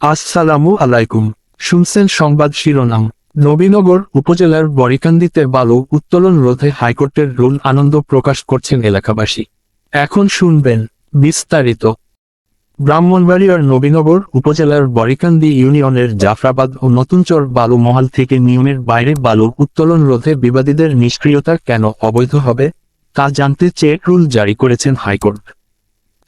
আসসালামু আলাইকুম। শুনছেন সংবাদ শিরোনাম। নবীনগর উপজেলার বরিকান্দিতে বালু উত্তোলন রোধে হাইকোর্টের রুল আনন্দ প্রকাশ করছেন এলাকাবাসী। এখন শুনবেন বিস্তারিত। ব্রাহ্মণবাড়িয়ার নবীনগর উপজেলার বরিকান্দি ইউনিয়নের জাফরাবাদ ও নতুনচর বালু মহাল থেকে নিয়মের বাইরে বালু উত্তোলন রোধে বিবাদীদের নিষ্ক্রিয়তা কেন অবৈধ হবে, তা জানতে চেয়ে রুল জারি করেছেন হাইকোর্ট।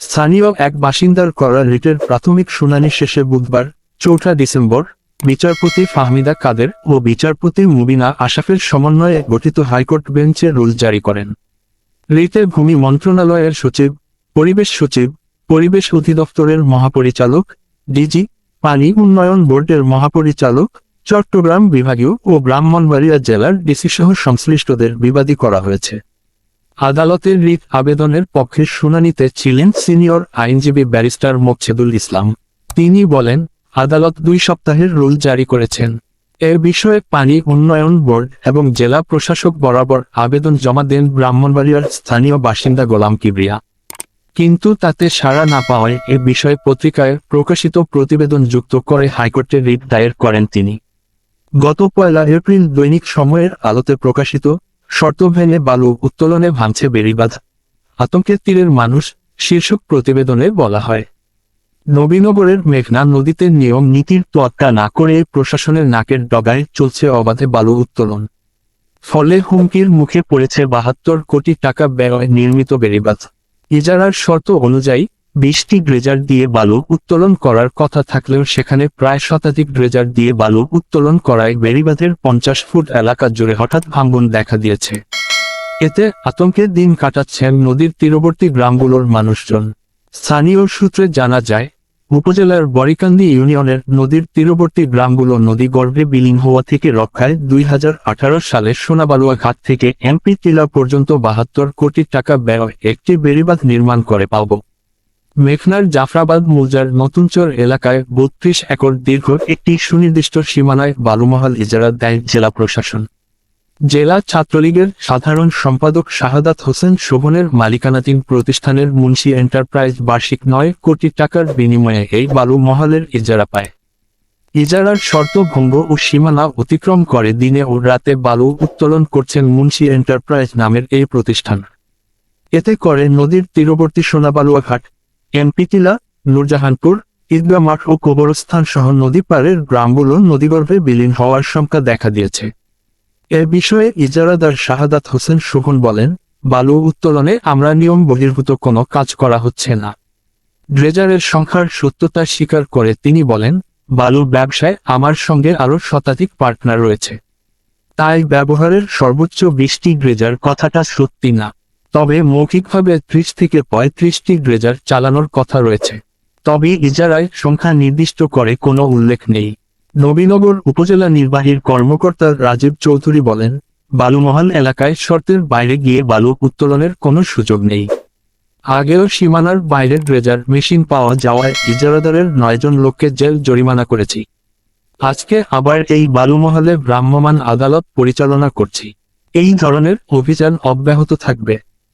স্থানীয় এক বাসিন্দার করা রিটের প্রাথমিক শুনানি শেষে বুধবার, চৌঠা ডিসেম্বর, বিচারপতি ফাহমিদা কাদের ও বিচারপতি মুবিনা আশাফের সমন্বয়ে গঠিত হাইকোর্ট বেঞ্চে রুল জারি করেন। রিটে ভূমি মন্ত্রণালয়ের সচিব, পরিবেশ সচিব, পরিবেশ অধিদপ্তরের মহাপরিচালক, ডিজি, পানি উন্নয়ন বোর্ডের মহাপরিচালক, চট্টগ্রাম বিভাগীয় ও ব্রাহ্মণবাড়িয়া জেলার ডিসি সহ সংশ্লিষ্টদের বিবাদী করা হয়েছে। আদালতের রিট আবেদনের পক্ষে শুনানিতে ছিলেন সিনিয়র আইনজীবী ব্যারিস্টার মোকছেদুল ইসলাম। তিনি বলেন, আদালত দুই সপ্তাহের রুল জারি করেছেন। এ বিষয়ে পানি উন্নয়ন বোর্ড এবং জেলা প্রশাসক বরাবর আবেদন জমা দেন ব্রাহ্মণবাড়িয়ার স্থানীয় বাসিন্দা গোলাম কিবরিয়া। কিন্তু তাতে সাড়া না পাওয়ায় এ বিষয়ে পত্রিকায় প্রকাশিত প্রতিবেদন যুক্ত করে হাইকোর্টে রিট দায়ের করেন তিনি। গত পয়লা এপ্রিল দৈনিক সময়ের আলোতে প্রকাশিত শর্ত ভেঙে বালু উত্তোলনে ভাঙছে বেড়িবাঁধ। আতঙ্কের তীরের মানুষ শীর্ষক প্রতিবেদনে বলা হয়। নবীনগরের মেঘনা নদীতে নিয়ম নীতির তোয়াক্কা না করে প্রশাসনের নাকের ডগায় চলছে অবাধে বালু উত্তোলন। ফলে হুমকির মুখে পড়েছে বাহাত্তর কোটি টাকা ব্যয় নির্মিত বেড়িবাঁধ। ইজারার শর্ত অনুযায়ী বিশটি ড্রেজার দিয়ে বালু উত্তোলন করার কথা থাকলেও সেখানে প্রায় শতাধিক ড্রেজার দিয়ে বালু উত্তোলন করায় বেড়িবাঁধের পঞ্চাশ ফুট এলাকা জুড়ে হঠাৎ ভাঙ্গন দেখা দিয়েছে। এতে আতঙ্কে দিন কাটাচ্ছেন নদীর তীরবর্তী গ্রামগুলোর মানুষজন। স্থানীয় সূত্রে জানা যায়, উপজেলার বরিকান্দি ইউনিয়নের নদীর তীরবর্তী গ্রামগুলো নদী গর্ভে বিলীন হওয়া থেকে রক্ষায় দুই হাজার আঠারো সালে সোনাবালুয়া ঘাট থেকে এমপি টিলা পর্যন্ত বাহাত্তর কোটি টাকা ব্যয় একটি বেড়িবাঁধ নির্মাণ করে পাব। মেঘনার জাফরাবাদ মৌজার নতুনচর এলাকায় বত্রিশ একর দীর্ঘ একটি সুনির্দিষ্ট সীমানায় বালুমহাল ইজারা দেয় জেলা প্রশাসন। জেলা ছাত্রলীগের সাধারণ সম্পাদক শাহাদাত হোসেন শোভনের মালিকানাধীন প্রতিষ্ঠানের মুন্সি এন্টারপ্রাইজ বার্ষিক নয় কোটি টাকার বিনিময়ে এই বালু মহলের ইজারা পায়। ইজারার শর্ত ভঙ্গ ও সীমানা অতিক্রম করে দিনে ও রাতে বালু উত্তোলন করছেন মুন্সি এন্টারপ্রাইজ নামের এই প্রতিষ্ঠান। এতে করে নদীর তীরবর্তী সোনাবালুয়া ঘাট এমপিটিলা নূরজাহানপুর মাঠ ও কবরস্থান সহ নদী পাড়ের গ্রামগুলো নদীগর্ভে বিলীন হওয়ার শঙ্কা দেখা দিয়েছে। এ বিষয়ে ইজারাদার শাহাদাত হোসেন শোভন বলেন, বালু উত্তোলনে আমরা নিয়ম বহির্ভূত কোনো কাজ করা হচ্ছে না। ড্রেজারের সংখ্যার সত্যতা স্বীকার করে তিনি বলেন, বালু ব্যবসায় আমার সঙ্গে আরও শতাধিক পার্টনার রয়েছে। তাই ব্যবহারের সর্বোচ্চ বৃষ্টি ড্রেজার কথাটা সত্যি না। তবে মৌখিকভাবে ত্রিশ থেকে পঁয়ত্রিশটি ড্রেজার চালানোর কথা রয়েছে। তবে ইজারায় সংখ্যা নির্দিষ্ট করে কোনো উল্লেখ নেই। নবীনগর উপজেলা নির্বাহীর কর্মকর্তা রাজীব চৌধুরী বলেন, বালুমহল এলাকায় শর্তের বাইরে গিয়ে বালু উত্তোলনের কোনো সুযোগ নেই। আগেও সীমানার বাইরের ড্রেজার মেশিন পাওয়া যাওয়ায় ইজারাদারের নয়জন লোককে জেল জরিমানা করেছি। আজকে আবার এই বালুমহলে ভ্রাম্যমাণ আদালত পরিচালনা করছি। এই ধরনের অভিযান অব্যাহত থাকবে।